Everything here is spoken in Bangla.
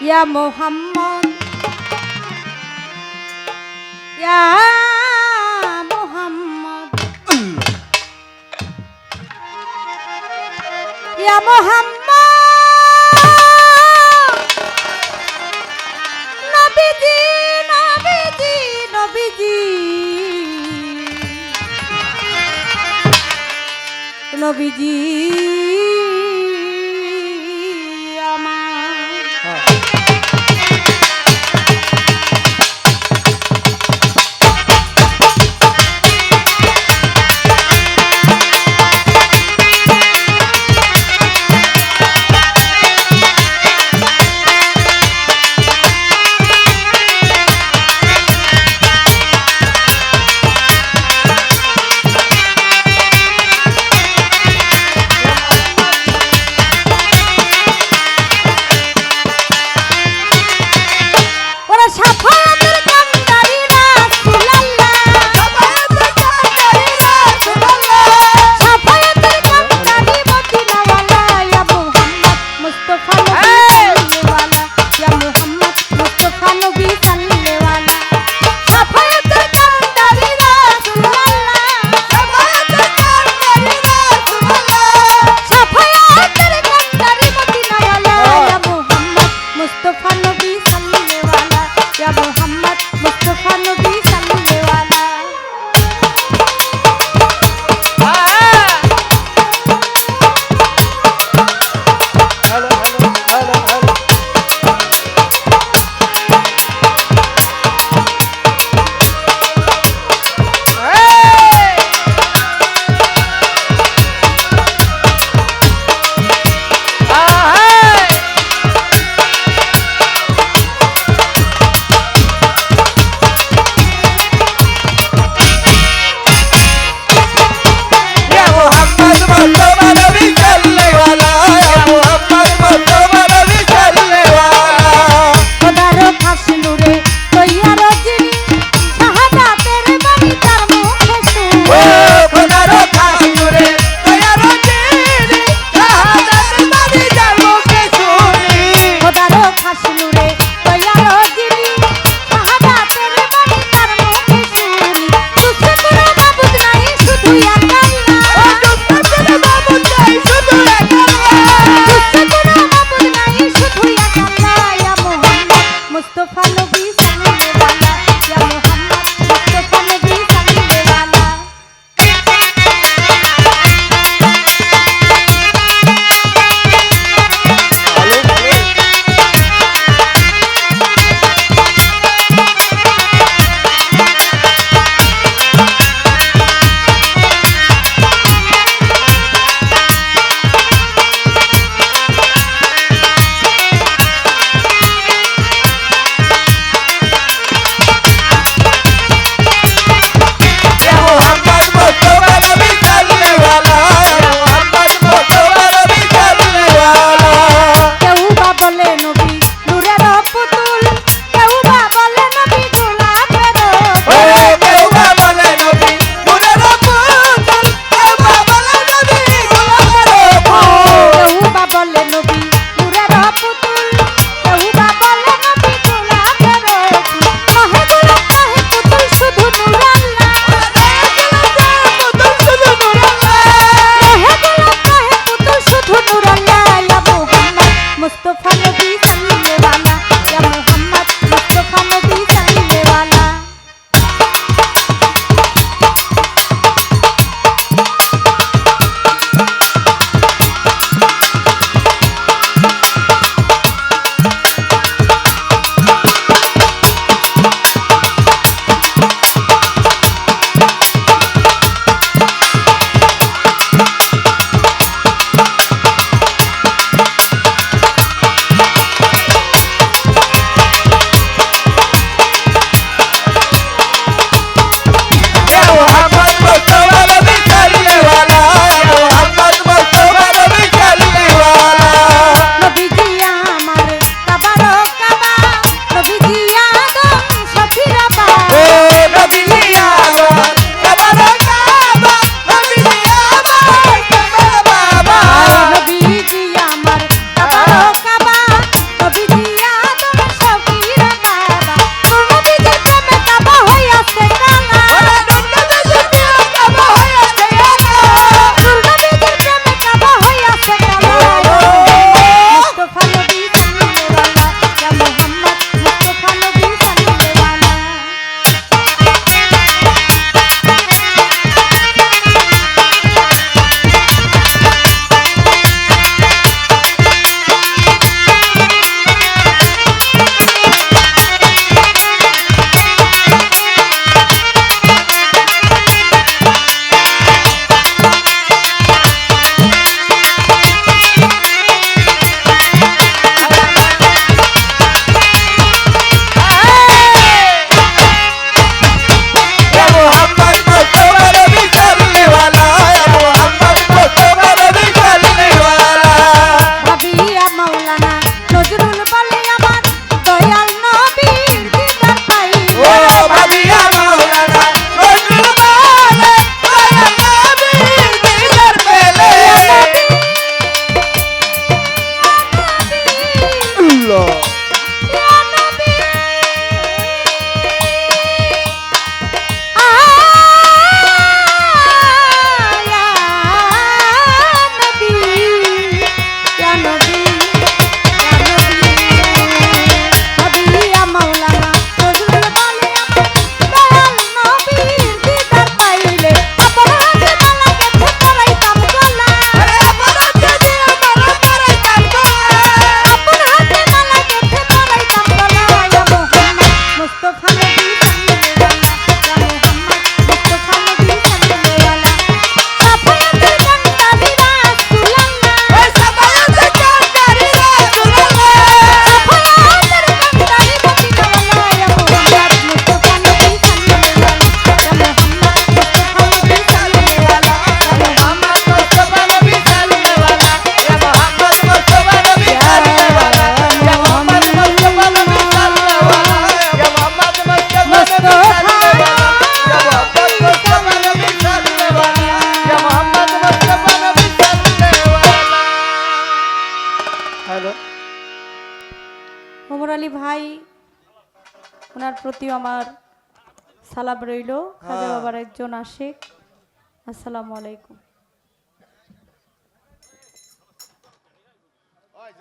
ইয়া মোহাম্মদ। ইয়া মোহাম্মদ। ইয়া মোহাম্মদ। নবীজি নবীজি নবীজি। নবীজি। আলী ভাই ওনার প্রতি আমার সালাম রইল। খাজা হ্যাঁ। বাবার একজন আশেক আসসালামু আলাইকুম।